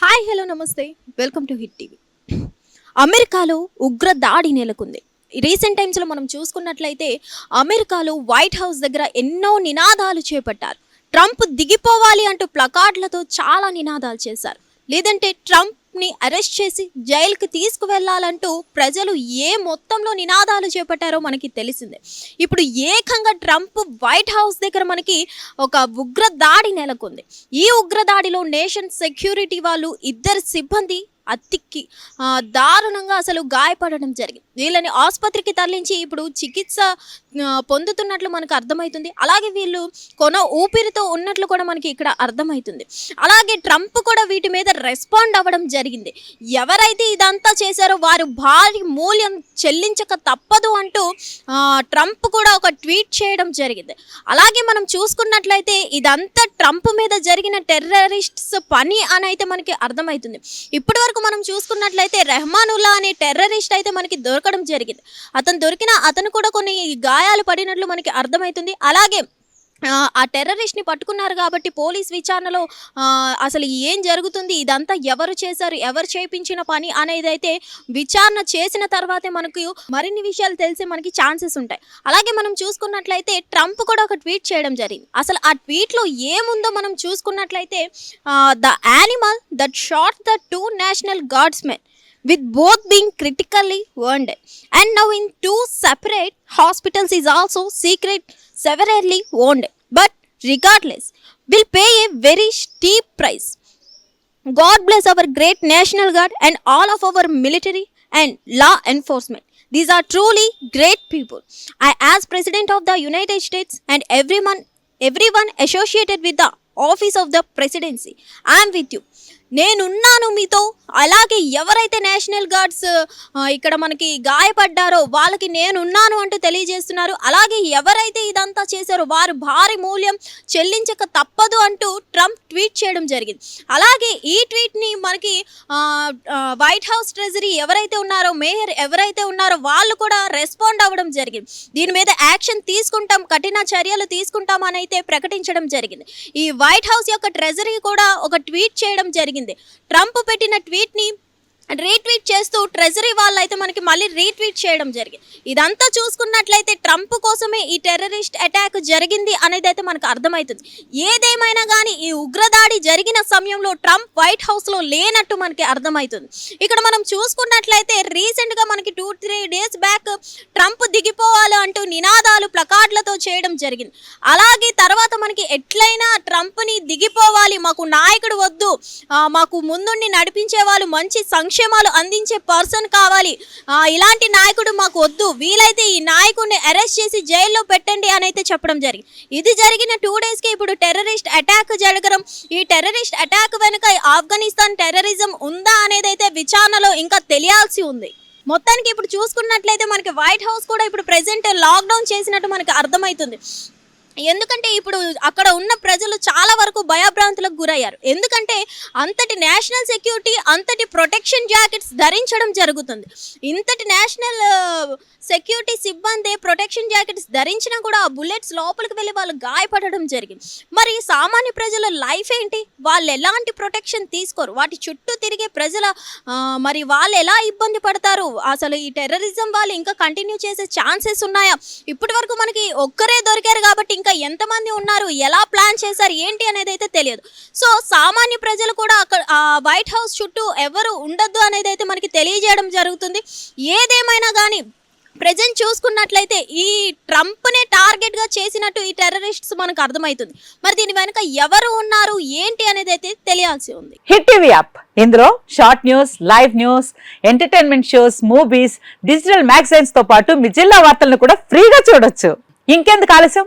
Hi hello నమస్తే. Welcome to hit TV అమెరికాలో ఉగ్ర దాడి నెలకొంది. రీసెంట్ టైమ్స్లో మనం చూసుకున్నట్లయితే అమెరికాలో వైట్ హౌస్ దగ్గర ఎన్నో నినాదాలు చేపట్టారు. ట్రంప్ దిగిపోవాలి అంటూ ప్లకార్డులతో చాలా నినాదాలు చేశారు. లేదంటే ట్రంప్ ని అరెస్ట్ చేసి జైలుకి తీసుకువెళ్ళాలంటూ ప్రజలు ఏ మొత్తంలో నినాదాలు చేపట్టారో మనకి తెలిసిందే. ఇప్పుడు ఏకంగా ట్రంప్ వైట్ హౌస్ దగ్గర మనకి ఒక ఉగ్రదాడి నెలకొంది. ఈ ఉగ్రదాడిలో నేషన్ సెక్యూరిటీ వాళ్ళు ఇద్దరు సిబ్బంది అతిక్కి దారుణంగా అసలు గాయపడడం జరిగింది. వీళ్ళని ఆసుపత్రికి తరలించి ఇప్పుడు చికిత్స పొందుతున్నట్లు మనకు అర్థమవుతుంది అలాగే వీళ్ళు కొన ఊపిరితో ఉన్నట్లు కూడా మనకి ఇక్కడ అర్థమవుతుంది అలాగే ట్రంప్ కూడా వీటి మీద రెస్పాండ్ అవ్వడం జరిగింది. ఎవరైతే ఇదంతా చేశారో వారు భారీ మూల్యం చెల్లించక తప్పదు అంటూ ట్రంప్ కూడా ఒక ట్వీట్ చేయడం జరిగింది. అలాగే మనం చూసుకున్నట్లయితే ఇదంతా ట్రంప్ మీద జరిగిన టెర్రరిస్ట్స్ పని అని అయితే మనకి అర్థమవుతుంది ఇప్పటి వరకు మనం చూసుకున్నట్లయితే రెహమానుల్లా అనే టెర్రరిస్ట్ అయితే మనకి దొరకడం జరిగింది. అతను దొరికిన అతను కూడా కొన్ని గాయాలు పడినట్లు మనకి అర్థమవుతుంది. అలాగే ఆ, టెర్రరిస్ట్ని పట్టుకున్నారు కాబట్టి పోలీస్ విచారణలో అసలు ఏం జరుగుతుంది? ఇదంతా ఎవరు చేశారు? ఎవరు చేయించిన పని అనేది అయితే విచారణ చేసిన తర్వాతే మనకు మరిన్ని విషయాలు తెలిసే మనకి ఛాన్సెస్ ఉంటాయి. అలాగే మనం చూసుకున్నట్లయితే ట్రంప్ కూడా ఒక ట్వీట్ చేయడం జరిగింది. అసలు ఆ ట్వీట్లో ఏముందో మనం చూసుకున్నట్లయితే the animal that shot the two national guardsmen with both being critically wounded. And now in two separate hospitals is also secret severely wounded. But regardless, will pay a very steep price. God bless our great National Guard and all of our military and law enforcement. These are truly great people. I, as President of the United States and everyone, everyone associated with the office of the presidency, I am with you. నేనున్నాను మీతో. అలాగే ఎవరైతే national guards ఇక్కడ మనకి గాయపడ్డారో వాళ్ళకి నేనున్నాను అంటూ తెలియజేస్తున్నారు. అలాగే ఎవరైతే ఇదంతా చేశారో వారు భారీ మూల్యం చెల్లించక తప్పదు అంటూ ట్రంప్ ట్వీట్ చేయడం జరిగింది. అలాగే ఈ ట్వీట్ని మనకి వైట్ హౌస్ ట్రెజరీ ఎవరైతే ఉన్నారో మేయర్ ఎవరైతే ఉన్నారో వాళ్ళు కూడా రెస్పాండ్ అవ్వడం జరిగింది. దీని మీద యాక్షన్ తీసుకుంటాం కఠిన చర్యలు తీసుకుంటాం అని అయితే ప్రకటించడం జరిగింది. ఈ వైట్ హౌస్ యొక్క ట్రెజరీ కూడా ఒక ట్వీట్ చేయడం జరిగింది. ట్రంప్ పెట్టిన ట్వీట్ని రీట్వీట్ చేస్తూ ట్రెజరీ వాళ్ళు అయితే మనకి మళ్ళీ రీట్వీట్ చేయడం జరిగింది. ఇదంతా చూసుకున్నట్లయితే ట్రంప్ కోసమే ఈ టెర్రరిస్ట్ అటాక్ జరిగింది అనేది అయితే మనకు అర్థమవుతుంది. ఏదేమైనా కానీ ఈ ఉగ్రదాడి జరిగిన సమయంలో ట్రంప్ వైట్ హౌస్లో లేనట్టు మనకి అర్థమవుతుంది. ఇక్కడ మనం చూసుకున్నట్లయితే రీసెంట్గా మనకి two three days back Trump దిగిపోవాలి అంటూ నినాదాలు ప్లకార్డులతో చేయడం జరిగింది. అలాగే తర్వాత మనకి ఎట్లయినా ట్రంప్ని దిగిపోవాలి మాకు నాయకుడు వద్దు మాకు ముందుండి నడిపించే వాళ్ళు మంచి సంక్షేమాలు అందించే పర్సన్ కావాలి ఇలాంటి నాయకుడు మాకు వద్దు వీలైతే ఈ నాయకుడిని అరెస్ట్ చేసి జైల్లో పెట్టండి అని అయితే చెప్పడం జరిగింది. ఇది జరిగిన టూ డేస్కి ఇప్పుడు టెర్రరిస్ట్ అటాక్ జరగడం ఈ టెర్రరిస్ట్ అటాక్ వెనుక ఆఫ్ఘనిస్తాన్ టెర్రరిజం ఉందా అనేది అయితే విచారణలో ఇంకా తెలియాల్సి ఉంది. మొత్తానికి ఇప్పుడు చూసుకున్నట్లయితే మనకి వైట్ హౌస్ కూడా ఇప్పుడు ప్రెసెంట్ లాక్డౌన్ చేసినట్టు మనకి అర్థమవుతుంది. ఎందుకంటే ఇప్పుడు అక్కడ ఉన్న ప్రజలు చాలా వరకు భయభ్రాంతులకు గురయ్యారు. ఎందుకంటే అంతటి నేషనల్ సెక్యూరిటీ అంతటి ప్రొటెక్షన్ జాకెట్స్ ధరించడం జరుగుతుంది. ఇంతటి నేషనల్ సెక్యూరిటీ సిబ్బంది ప్రొటెక్షన్ జాకెట్స్ ధరించినా కూడా ఆ బుల్లెట్స్ లోపలికి వెళ్ళి వాళ్ళు గాయపడడం జరిగింది. మరి సామాన్య ప్రజల లైఫ్ ఏంటి? వాళ్ళు ఎలాంటి ప్రొటెక్షన్ తీసుకోరు? వాటి చుట్టూ తిరిగే ప్రజల మరి వాళ్ళు ఎలా ఇబ్బంది పడతారు? అసలు ఈ టెర్రరిజం వాళ్ళు ఇంకా కంటిన్యూ చేసే ఛాన్సెస్ ఉన్నాయా? ఇప్పటి వరకు మనకి ఒక్కరే దొరికారు కాబట్టి ఇంకా ఎంతమంది ఉన్నారు? ఎలా ప్లాన్ చేశారు? ఏంటి అనేది అయితే తెలియదు. సో సామాన్య ప్రజలు కూడా అక్కడ ఆ వైట్ హౌస్ చుట్టూ ఎవరు ఉండొద్దు అనేది అయితే మనకి తెలియజేయడం జరుగుతుంది. ఏదేమైనా కానీ ప్రజెంట్ చూసుకున్నట్లయితే ఈ ట్రంప్నే టార్గెట్గా చేసినట్టు ఈ టెర్రరిస్ట్స్ మనకు అర్థమవుతుంది మరి దీని వెనుక ఎవరు ఉన్నారు? ఏంటి అనేది అయితే తెలియాల్సి ఉంది. హిట్ టీవీ యాప్ ఇందులో short news live news entertainment shows movies digital మ్యాగజైన్స్తో పాటు మీ జిల్లా వార్తలను కూడా ఫ్రీగా చూడొచ్చు. ఇంకెందుకు ఆలస్యం?